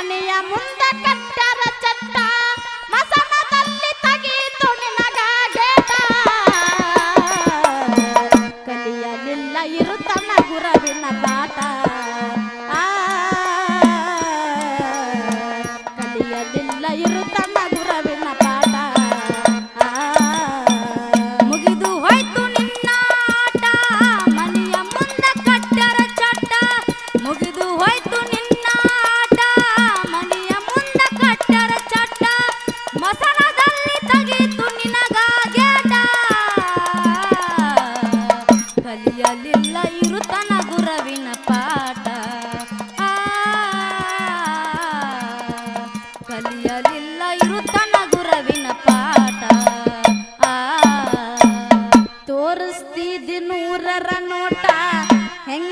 এখানে এমন ডাক্তার চারটা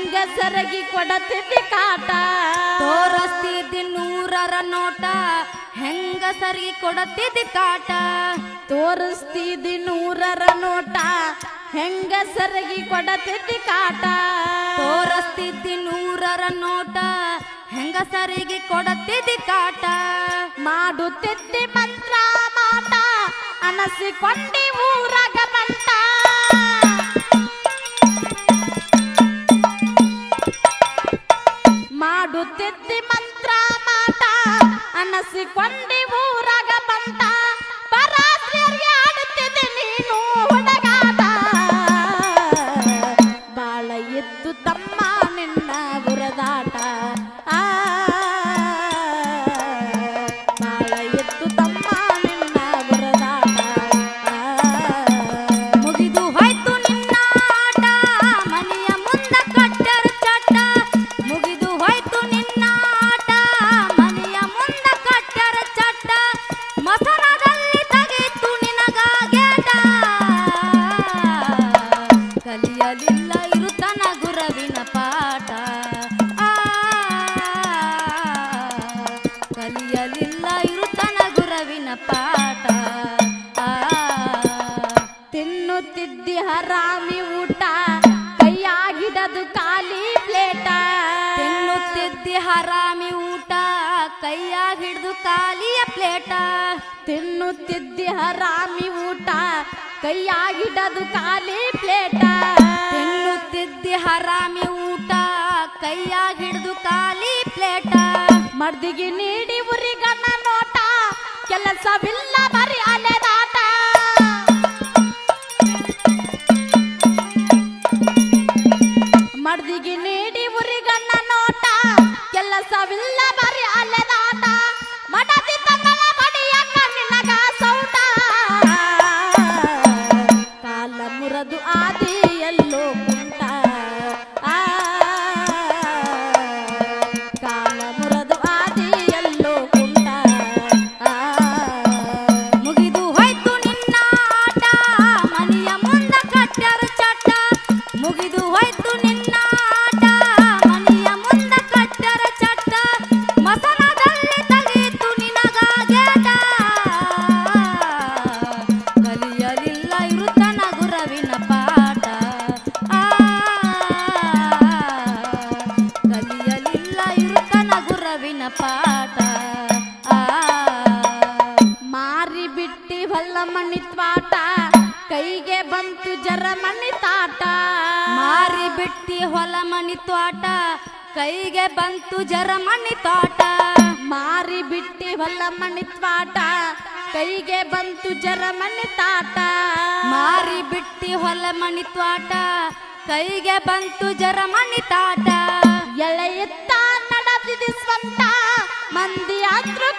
ಹೆಂಗ ಸರಗಿ ಕೊಡತಿದ್ದೆ ಕಾಟ? ತೋರಸ್ತಿದ್ದಿ ನೂರರ ನೋಟ, ಹೆಂಗ ಸರಿ ಕೊಡತಿದ್ದಿ ಕಾಟ? ತೋರಿಸ್ತಿದ್ದಿ ನೂರರ ನೋಟ, ಹೆಂಗ ಸರಗಿ ಕೊಡತಿದ್ದಿ ಕಾಟ? ತೋರಿಸ್ತಿದ್ದಿ ನೂರರ ನೋಟ, ಹೆಂಗ ಸರಿಗೆ ಕೊಡತಿದ್ದಿ ಕಾಟ? ಮಾಡುತ್ತಿದ್ದಿ ಮಂತ್ರ ಮಾಟ, ಅನಸಿಕೊಂಡಿ ಊರಗ ಬಂಟ ಮಾಡುತ್ತಿದ್ದಿ ಮಂತ್ರ ಮಾಟ ಅನಸಿಕೊಂಡಿ ಪ್ಲೇಟ. ತಿನ್ನುತ್ತಿದ್ದಿ ಹರಾಮಿ ಊಟ ಕೈಯಾಗ ಹಿಡಿದು ಕಾಲಿಯ ಪ್ಲೇಟ. ತಿನ್ನುತ್ತಿದ್ದಿ ಹರಾಮಿ ಊಟ ಕೈಯಾಗಿಡದು ಖಾಲಿ ಪ್ಲೇಟ. ತಿನ್ನುತ್ತಿದ್ದಿ ಹರಾಮಿ ಊಟ ಕೈಯಾಗ ಹಿಡಿದು ಕಾಲಿ ಪ್ಲೇಟ. ಮರ್ದಿಗೆ ನೀಡಿ ಉರಿಗನ್ನ ನೋಟ ಕೆಲಸವಿಲ್ಲ ಹೊಲ ಮನಿ ತೋಟ, ಕೈಗೆ ಬಂತು ಜರ ಮನಿ ತೋಟ. ಮಾರಿ ಬಿಟ್ಟಿ ಹೊಲ ಮಣಿ ತ್ವಾಟ ಕೈಗೆ ಬಂತು ಜರ ಮಣ್ಣಿ ತಾಟ. ಮಾರಿ ಬಿಟ್ಟಿ ಹೊಲ ಮನಿ ತೋಟ, ಕೈಗೆ ಬಂತು ಜರ ಮನಿ ತಾಟ. ಎಳೆಯುತ್ತ ನಡೆದಿದೆ ಸ್ವಂತ ಮಂದಿ ಆದ್ರೂ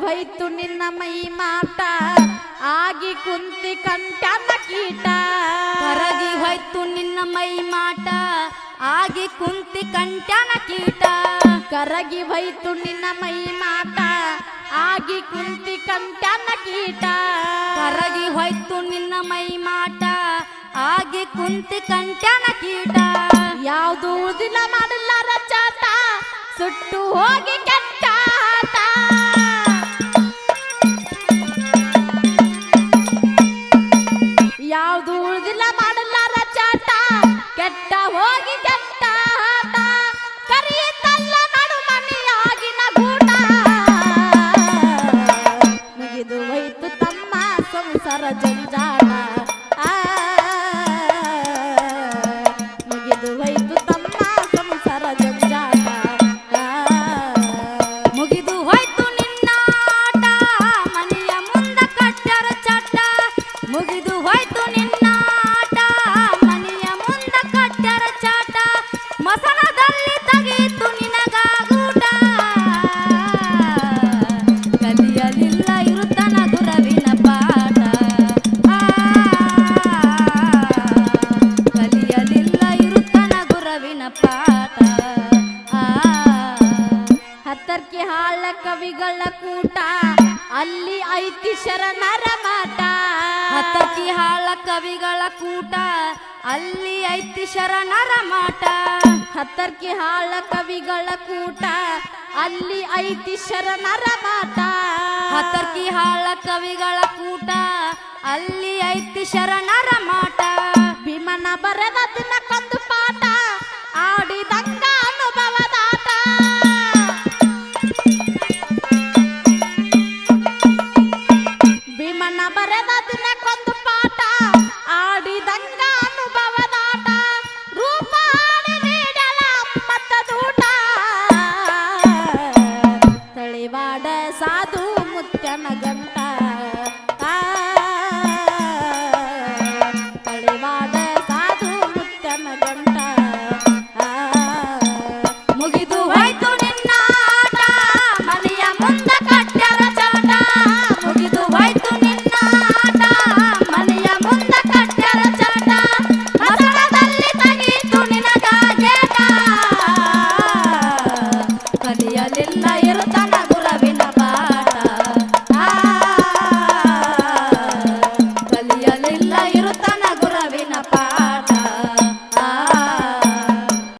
ಹೋಯ್ತು ನಿನ್ನ ಮೈ ಮಾಟ. ಆಗಿ ಕುಂತಿ ಕಂಟನ ಕೀಟ. ಕರಗಿ ಹೋಯ್ತು ನಿನ್ನ ಮೈ ಮಾಟ. ಆಗಿ ಕುಂತಿ ಕಂಟನ ಕೀಟ. ಕರಗಿ ಹೋಯ್ತು ನಿನ್ನ ಮೈ ಮಾಟ. ಆಗಿ ಕುಂತಿ ಕಂಟನ ಕೀಟ. ಕರಗಿ ಹೋಯ್ತು ನಿನ್ನ ಮೈ ಮಾಟ. ಆಗಿ ಕುಂತಿ ಕಂಟನ ಕೀಟ. ಯಾವುದು ಉದಿನ ಮಾಡಲ್ಲ ಚಾಟ ಸುಟ್ಟು ಹೋಗಿ ಕೆಟ್ಟಾಟ संसार जंजाल ಪಾಠ ಹತ್ತರ್ಕಿ ಹಾಳ ಕವಿಗಳ ಕೂಟ. ಅಲ್ಲಿ ಐತಿ ಶರಣರ ಮಾಟ. ಹತ್ತರ್ಕಿ ಹಾಳ ಕವಿಗಳ ಕೂಟ. ಅಲ್ಲಿ ಐತಿ ಶರಣರ ಮಾಟ. ಹತ್ತರ್ಕಿ ಹಾಳ ಕವಿಗಳ ಕೂಟ. ಅಲ್ಲಿ ಐತಿ ಶರಣರ ಮಾಟ. ಹತ್ತರ್ಕಿ ಹಾಳ ಕವಿಗಳ ಕೂಟ. ಅಲ್ಲಿ ಐತಿ ಶರಣರ ಮಾಟ. ಭೀಮನ ಬರೆದ ದಿನ 好，你打。